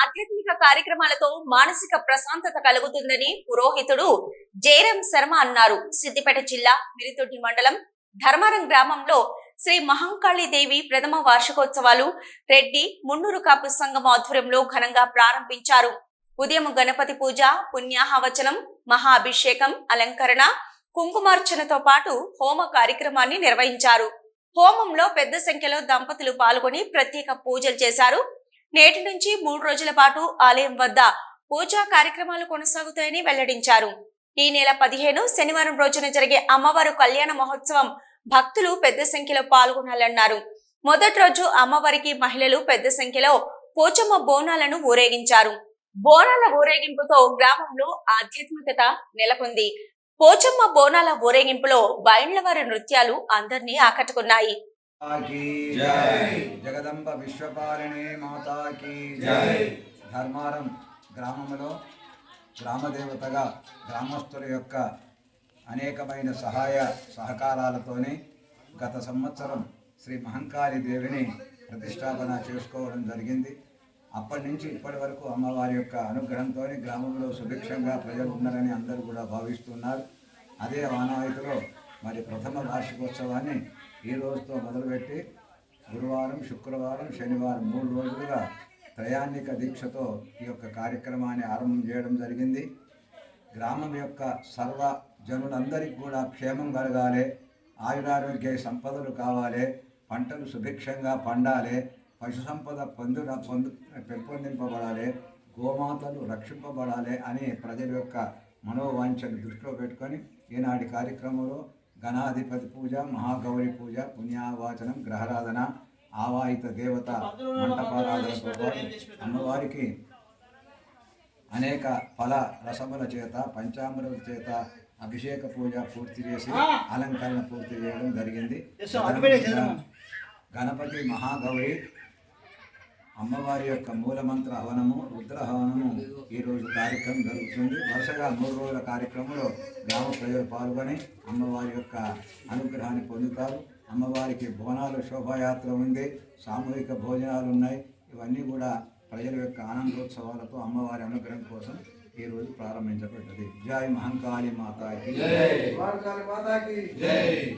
ఆధ్యాత్మిక కార్యక్రమాలతో మానసిక ప్రశాంతత కలుగుతుందని పురోహితుడు జయరాం శర్మ అన్నారు. సిద్దిపేట జిల్లా మిరితొట్టి మండలం ధర్మారం గ్రామంలో శ్రీ మహంకాళి దేవి ప్రథమ వార్షికోత్సవాలు రెడ్డి మున్నూరు కాపు సంఘం ఆధ్వర్యంలో ఘనంగా ప్రారంభించారు. ఉదయం గణపతి పూజ పుణ్యాహవచనం మహాభిషేకం అలంకరణ కుంకుమార్చనతో పాటు హోమ కార్యక్రమాన్ని నిర్వహించారు. హోమంలో పెద్ద సంఖ్యలో దంపతులు పాల్గొని ప్రత్యేక పూజలు చేశారు. నేటి నుంచి మూడు రోజుల పాటు ఆలయం వద్ద పూజా కార్యక్రమాలు కొనసాగుతాయని వెల్లడించారు. ఈ నెల పదిహేను శనివారం రోజున జరిగే అమ్మవారు కళ్యాణ మహోత్సవం భక్తులు పెద్ద సంఖ్యలో పాల్గొనాలన్నారు. మొదటి రోజు అమ్మవారికి మహిళలు పెద్ద సంఖ్యలో పోచమ్మ బోనాలను ఊరేగించారు. బోనాల ఊరేగింపుతో గ్రామంలో ఆధ్యాత్మికత నెలకొంది. పోచమ్మ బోనాల ఊరేగింపులో బైండ్లవారి నృత్యాలు అందరినీ ఆకట్టుకున్నాయి. की. జగదంబ విశ్వపాలిని మాతా కీ జై. ధర్మారం గ్రామంలో గ్రామదేవతగా గ్రామస్తుల యొక్క అనేకమైన సహాయ సహకారాలతోని గత సంవత్సరం శ్రీ మహంకాళి దేవిని ప్రతిష్టాపన చేసుకోవడం జరిగింది అప్పటి నుంచి ఇప్పటి వరకు అమ్మవారి యొక్క అనుగ్రహంతో గ్రామంలో సుభిక్షంగా ప్రజలు ఉన్నారని అందరూ కూడా భావిస్తున్నారు అదే వానాయితీలో మరి ప్రథమ వార్షికోత్సవాన్ని ఈ రోజుతో మొదలుపెట్టి గురువారం శుక్రవారం శనివారం మూడు రోజులుగా త్రయాణిక దీక్షతో ఈ యొక్క కార్యక్రమాన్ని ఆరంభం చేయడం జరిగింది. గ్రామం యొక్క సర్వ జనులందరికీ కూడా క్షేమం కలగాలి ఆయురారోగ్య సంపదలు కావాలి పంటలు సుభిక్షంగా పండాలి పశు సంపద పొందున పొందు పెంపొందింపబడాలి గోమాతలు రక్షింపబడాలి అని ప్రజల యొక్క మనోవాంఛను దృష్టిలో పెట్టుకొని ఈనాటి కార్యక్రమంలో గణాధిపతి పూజ మహాగౌరి పూజ పుణ్యావాచనం గ్రహరాధన ఆవాహిత దేవత మంటపారాధనతో పాటు అమ్మవారికి అనేక ఫల రసముల చేత పంచామృత చేత అభిషేక పూజ పూర్తి చేసి అలంకరణ పూర్తి చేయడం జరిగింది. గణపతి మహాగౌరి అమ్మవారి యొక్క మూలమంత్ర హవనము రుద్ర హవనము ఈరోజు కార్యక్రమం జరుగుతుంది. వరుసగా మూడు రోజుల కార్యక్రమంలో గ్రామ ప్రజలు పాల్గొని అమ్మవారి యొక్క అనుగ్రహాన్ని పొందుతారు. అమ్మవారికి బోనాలు శోభాయాత్ర ఉంది సామూహిక భోజనాలు ఉన్నాయి. ఇవన్నీ కూడా ప్రజల యొక్క ఆనందోత్సవాలతో అమ్మవారి అనుగ్రహం కోసం ఈరోజు ప్రారంభించబడ్డది. జై మహంకాళి మాతాకి. జై. మహంకాళి మాతాకి. జై.